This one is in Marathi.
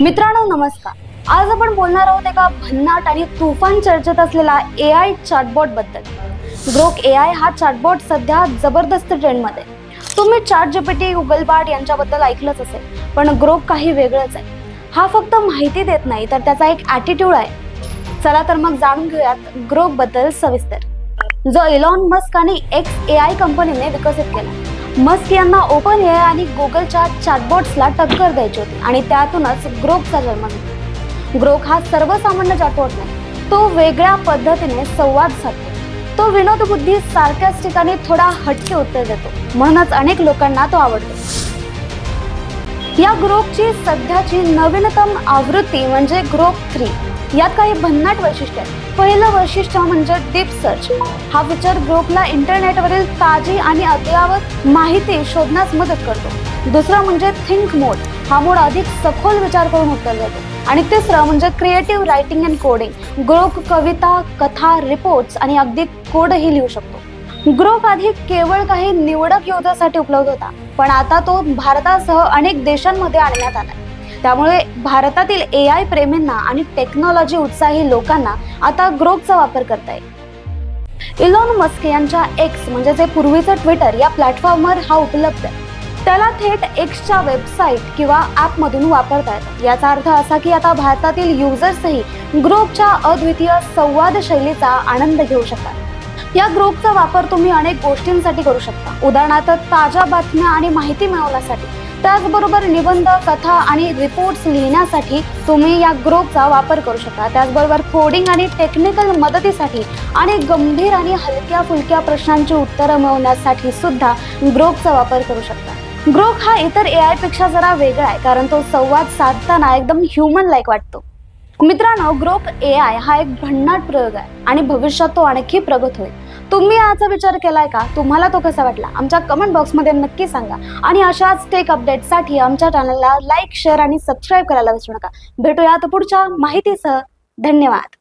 मित्रांनो नमस्कार. आज आपण बोलणार आहोत एका भन्नाट आणि तुफान चर्चेत असलेला ए आय चॅटबॉटबद्दल. ग्रोक ए आय हा चॅटबॉट सध्या जबरदस्त ट्रेंडमध्ये तुम्ही चॅट जीपीटी गुगल बार्ड यांच्याबद्दल ऐकलंच असेल पण ग्रोक काही वेगळंच आहे. हा फक्त माहिती देत नाही तर त्याचा एक ॲटिट्यूड आहे. चला तर मग जाणून घेऊयात ग्रोकबद्दल सविस्तर. जो इलॉन मस्क आणि एक्स ए आय कंपनीने विकसित केला. मस्क यांना ओपन ए आणि गुगलच्या चॅटबॉट्सला टक्कर द्यायची होती आणि त्यातूनच ग्रोकचा जन्म झाला. ग्रोक हा सर्वसामान्य चॅटबॉट नाही तो वेगळ्या पद्धतीने संवाद साधतो. तो विनोदबुद्धी सारख्याच ठिकाणी थोडा हटके उत्तर देतो. म्हणूनच अनेक लोकांना तो आवडतो. या ग्रोकची सध्याची नवीनतम आवृत्ती म्हणजे ग्रोक थ्री. यात काही भन्नाट वैशिष्ट्य आहेत. पहिलं वैशिष्ट्य म्हणजे डीप सर्च. हा फीचर ग्रुपला इंटरनेटवरील ताजी आणि अद्ययावत माहिती शोधण्यास मदत करतो. दुसरं म्हणजे थिंक मोड हा मोड अधिक सखोल विचार करून उत्तर देतो आणि तिसरं म्हणजे creative writing and coding Grok कविता कथा रिपोर्ट्स आणि अगदी कोडही लिहू शकतो. ग्रोक आधी केवळ काही निवडक योद्धासाठी उपलब्ध होता. पण आता तो भारतासह अनेक देशांमध्ये आणण्यात आला त्यामुळे भारतातील ए आय प्रेमींना आणि टेक्नॉलॉजी उत्साही लोकांना आता ग्रोपचा वापर करता येईल इलॉन मस्क यांच्या एक्स म्हणजे जे पूर्वीचं ट्विटर या प्लॅटफॉर्मवर हा उपलब्ध आहे. त्याला थेट एक्सच्या वेबसाईट किंवा ॲपमधून वापरता येतात याचा अर्थ असा की आता भारतातील युजर्सही ग्रुपच्या अद्वितीय संवाद शैलीचा आनंद घेऊ शकतात. या ग्रुपचा वापर तुम्ही अनेक गोष्टींसाठी करू शकता. उदाहरणार्थ ताज्या बातम्या आणि माहिती मिळवण्यासाठी. त्याचबरोबर निबंध कथा आणि रिपोर्ट्स लिहिण्यासाठी तुम्ही या ग्रुपचा वापर करू शकता. त्याचबरोबर कोडिंग आणि टेक्निकल मदतीसाठी आणि गंभीर आणि हलक्या फुलक्या प्रश्नांची उत्तरं मिळवण्यासाठी सुद्धा ग्रुपचा वापर करू शकता. ग्रोक हा इतर ए आयपेक्षा जरा वेगळा आहे कारण तो संवाद साधताना एकदम ह्युमन लाईक वाटतो. मित्रांनो ग्रोक ए आय हा एक भन्नाट प्रयोग आहे आणि भविष्यात तो आणखी प्रगत होईल. तुम्ही याचा विचार केलाय का? तुम्हाला तो कसा वाटला? आमच्या कमेंट बॉक्समध्ये नक्की सांगा. आणि अशाच टेक अपडेटसाठी आमच्या चॅनलला लाईक शेअर आणि सबस्क्राईब करायला विसरू नका. भेटूयात पुढच्या माहितीसह. धन्यवाद.